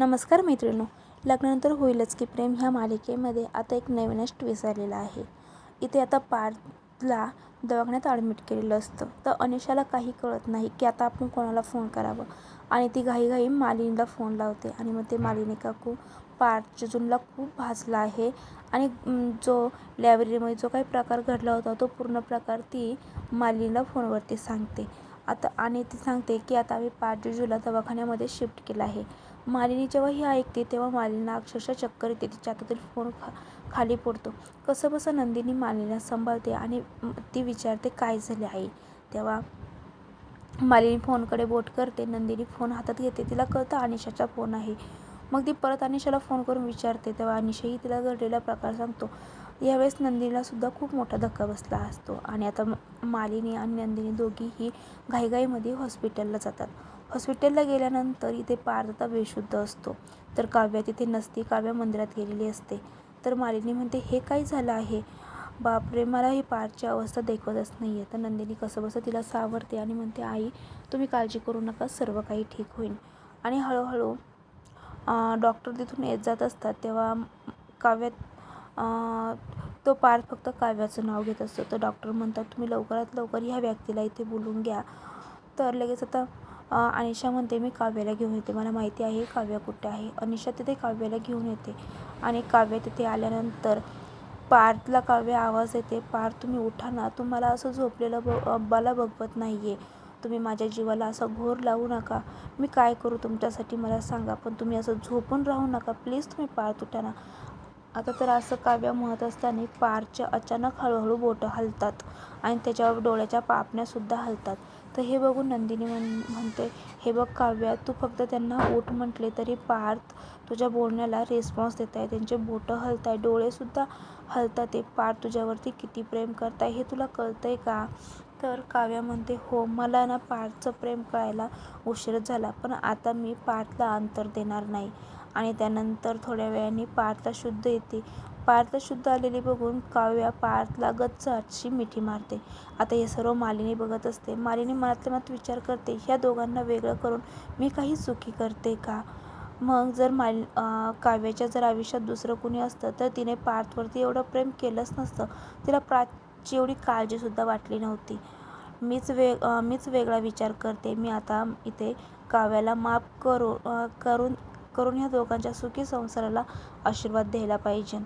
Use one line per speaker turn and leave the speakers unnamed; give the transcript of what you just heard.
नमस्कार मैत्रिणो लग्नानंतर होईलच की प्रेम ह्या मालिकेमध्ये आता एक नवीनच ट्विस्ट आलेला आहे. इथे आता पार्थला दवाखान्यात ॲडमिट केलेलं असतं. तर अनिशाला काही कळत नाही की आता आपण कोणाला फोन करावं. आणि ती घाईघाई मालिनीला फोन लावते आणि मग ते मालिनी काकू पार्थ जुनला खूप भाजला आहे. आणि जो लायब्ररीमध्ये जो काही प्रकार घडला होता तो पूर्ण प्रकार ती मालिनीला फोनवरती सांगते. आता आणि ती सांगते की आता आम्ही पाच जिजूला दवाखान्यामध्ये शिफ्ट केलं आहे. मालिनी जेव्हा ही ऐकते तेव्हा मालिनीला अक्षरशः चक्कर येते. तिच्या हातातील फोन खा खाली पडतो. कसं बसं नंदिनी मालिनीला सांभाळते आणि ती विचारते काय झाले आहे तेव्हा मालिनी फोनकडे बोट करते. नंदिनी फोन हातात घेते. तिला कळतं अनिशाचा फोन आहे. मग ती परत अनिशाला फोन करून विचारते. तेव्हा अनिशाही तिला घडलेला प्रकार सांगतो. यावेळेस नंदिनीला सुद्धा खूप मोठा धक्का बसला असतो. आणि आता मालिनी आणि नंदिनी दोघीही घाईघाईमध्ये हॉस्पिटलला जातात. हॉस्पिटलला गेल्यानंतर इथे पार्थ बेशुद्ध असतो. तर काव्या तिथे नसती. काव्या मंदिरात गेलेली असते. तर मालिनी म्हणते हे काय झालं आहे? बापरे मला ही पारची अवस्था देखवतच नाही आहे तर नंदिनी कसं बसं तिला सावरते आणि म्हणते आई तुम्ही काळजी करू नका. सर्व काही ठीक होईल. आणि हळूहळू डॉक्टर तिथून येत जात असतात तेव्हा काव्यात तो पार्थ फक्त काव्याचं नाव घेत असतो. तर डॉक्टर म्हणतात तुम्ही लवकरात लवकर ह्या व्यक्तीला इथे बोलून घ्या. तर लगेच आता अनिशा म्हणते मी काव्याला घेऊन येते. मला माहिती आहे काव्या कुठे आहे. अनिशा तिथे काव्याला घेऊन येते. आणि काव्य तिथे आल्यानंतर पार्थला काव्य आवाज येते पार्थ तुम्ही उठा ना. तुम्हाला असं झोपलेलं ब मला बघवत नाही आहे तुम्ही माझ्या जीवाला असा घोर लावू नका. मी काय करू तुमच्यासाठी मला सांगा पण तुम्ही असं झोपून राहू नका. प्लीज तुम्ही पार तुटा ना. आता तर असं काव्य म्हणत असताना पारच्या अचानक हळूहळू बोटं हलतात आणि त्याच्यावर डोळ्याच्या पापण्यासुद्धा हलतात. तर हे बघून नंदिनी म्हण म्हणते हे बघ काव्या तू फक्त त्यांना ओठ म्हटले तरी पार्थ तुझ्या बोलण्याला रिस्पॉन्स देत आहे. त्यांचे बोटं हलत आहे डोळेसुद्धा हलतात ते पार्थ तुझ्यावरती किती प्रेम करत आहे हे तुला कळतं आहे का? तर काव्या म्हणते हो मला ना पार्थचं प्रेम कळायला उशीर झाला पण आता मी पार्थला अंतर देणार नाही. आणि त्यानंतर थोड्या वेळाने पार्थला शुद्ध येते. पार्थला शुद्ध आलेली बघून काव्या पार्थला गच्च अशी मिठी मारते. आता हे सर्व मालिनी बघत असते. मालिनी मनातल्या मनात विचार करते ह्या दोघांना वेगळं करून मी काही चुकी करते का? मग जर माल काव्याच्या जर आयुष्यात दुसरं कुणी असतं तर तिने पार्थवरती एवढं प्रेम केलंच नसतं. तिला प्रा ची एवढी काळजीसुद्धा वाटली नव्हती. मीच वे मीच वेगळा विचार करते. मी आता इथे काव्याला माफ करू करून करून ह्या दोघांच्या सुखी संसाराला आशीर्वाद द्यायला पाहिजे.